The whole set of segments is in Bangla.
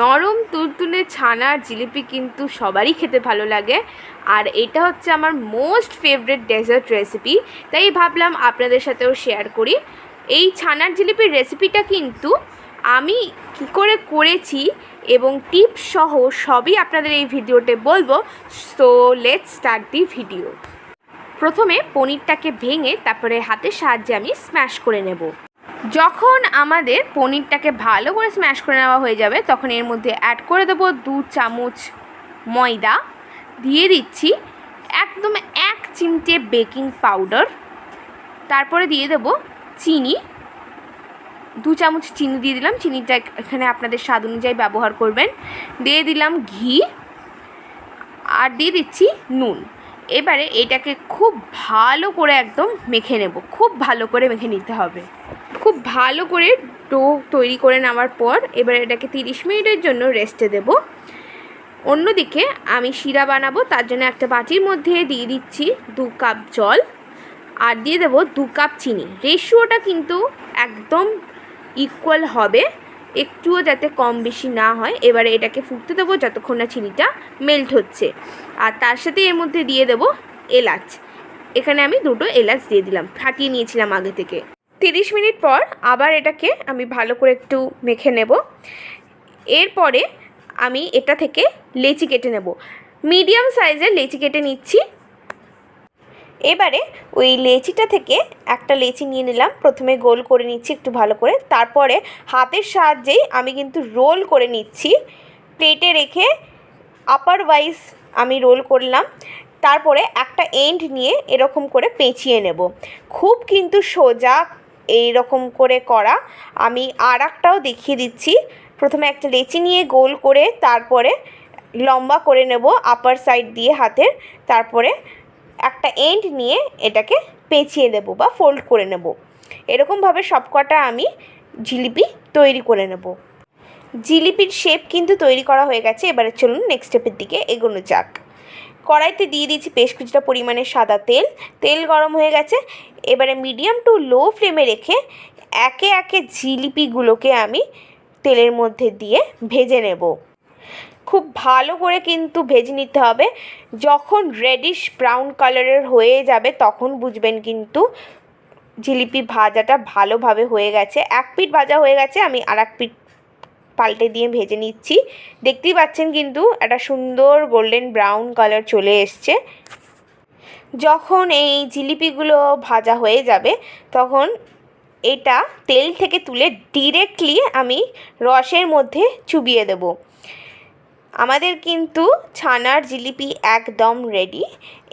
নরম তুলতুলে ছানার জিলিপি কিন্তু সবারই খেতে ভালো লাগে। আর এটা হচ্ছে আমার মোস্ট ফেভারিট ডেজার্ট রেসিপি তাই ভাবলাম আপনাদের সাথেও শেয়ার করি। এই ছানার জিলিপির রেসিপিটা কিন্তু আমি কী করে করেছি এবং টিপস সহ সবই আপনাদের এই ভিডিওতে বলব। So let's start the video প্রথমে পনিরটাকে ভেঙে তারপরে হাতের সাহায্যে আমি স্ম্যাশ করে নেব। যখন আমাদের পনিরটাকে ভালো করে স্ম্যাশ করে নেওয়া হয়ে যাবে, তখন এর মধ্যে অ্যাড করে দেবো দু চামচ ময়দা। দিয়ে দিচ্ছি একদম এক চিমটে বেকিং পাউডার তারপরে দিয়ে দেবো চিনি। দু চামচ চিনি দিয়ে দিলাম। চিনিটা এখানে আপনাদের স্বাদ অনুযায়ী ব্যবহার করবেন। দিয়ে দিলাম ঘি। আর দিয়ে দিচ্ছি নুন। এবারে এটাকে খুব ভালো করে একদম মেখে নেব। খুব ভালো করে মেখে নিতে হবে। খুব ভালো করে ডো তৈরি করে নেওয়ার পর এবার এটাকে তিরিশ মিনিটের জন্য রেস্টে দেব। অন্যদিকে আমি শিরা বানাবো, তার জন্য একটা বাটির মধ্যে দিয়ে দিচ্ছি দু কাপ জল আর দিয়ে দেবো দু কাপ চিনি। রেশিওটা কিন্তু একদম ইকুয়াল হবে, একটুও যাতে কম বেশি না হয়। এবারে এটাকে ফুটতে দেবো যতক্ষণ না চিনিটা মেল্ট হচ্ছে। আর তার সাথে এর মধ্যে দিয়ে দেবো এলাচ। এখানে আমি দুটো এলাচ দিয়ে দিলাম, ফাটিয়ে নিয়েছিলাম আগে থেকে। তিরিশ মিনিট পর আবার এটাকে আমি ভালো করে একটু মেখে নেব। এরপরে আমি এটা থেকে লেচি কেটে নেব। মিডিয়াম সাইজের লেচি কেটে নিচ্ছি। এবারে ওই লেচিটা থেকে একটা লেচি নিয়ে নিলাম। প্রথমে গোল করে নিচ্ছি একটু ভালো করে। তারপরে হাতের সাহায্যেই আমি কিন্তু রোল করে নিচ্ছি। প্লেটে রেখে আপার ওয়াইজ আমি রোল করলাম। তারপরে একটা এন্ড নিয়ে এরকম করে পেঁচিয়ে নেব। খুব কিন্তু সোজা এই রকম করে করা। আমি আর একটাও দেখিয়ে দিচ্ছি। প্রথমে একটা লেচি নিয়ে গোল করে তারপরে লম্বা করে নেব আপার সাইড দিয়ে হাতের। তারপরে একটা এন্ড নিয়ে এটাকে পেঁচিয়ে দেবো বা ফোল্ড করে নেব। এরকমভাবে সবকটা আমি জিলিপি তৈরি করে নেব। জিলিপির শেপ কিন্তু তৈরি করা হয়ে গেছে। এবারে চলুন নেক্সট স্টেপের দিকে এগোনো যাক। কড়াইতে দিয়ে দিয়েছি বেশ কিছুটা পরিমাণে সাদা তেল। তেল গরম হয়ে গেছে। এবারে মিডিয়াম টু লো ফ্লেমে রেখে একে একে জিলিপিগুলোকে আমি তেলের মধ্যে দিয়ে ভেজে নেব। খুব ভালো করে কিন্তু ভেজে নিতে হবে। যখন রেডিশ ব্রাউন কালারের হয়ে যাবে, তখন বুঝবেন কিন্তু জিলিপি ভাজাটা ভালোভাবে হয়ে গেছে। এক পিঠ ভাজা হয়ে গেছে, আমি আর এক পিঠ পাল্টে দিয়ে ভেজে নিচ্ছি। দেখতেই পাচ্ছেন কিন্তু একটা সুন্দর গোল্ডেন ব্রাউন কালার চলে এসছে। যখন এই জিলিপিগুলো ভাজা হয়ে যাবে, তখন এটা তেল থেকে তুলে ডিরেক্টলি আমি রসের মধ্যে চুবিয়ে দেব। আমাদের কিন্তু ছানার জিলিপি একদম রেডি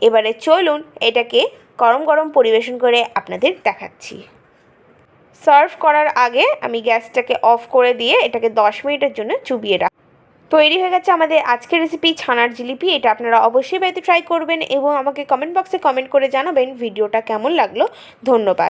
এবারে চলুন এটাকে গরম গরম পরিবেশন করে আপনাদের দেখাচ্ছি। সার্ভ করার আগে আমি গ্যাসটাকে অফ করে দিয়ে এটাকে দশ মিনিটের জন্য চুবিয়ে রাখ তৈরি হয়ে গেছে আমাদের আজকের রেসিপি ছানার জিলিপি। এটা আপনারা অবশ্যই বাড়িতে ট্রাই করবেন এবং আমাকে কমেন্ট বক্সে কমেন্ট করে জানাবেন ভিডিওটা কেমন লাগল। ধন্যবাদ।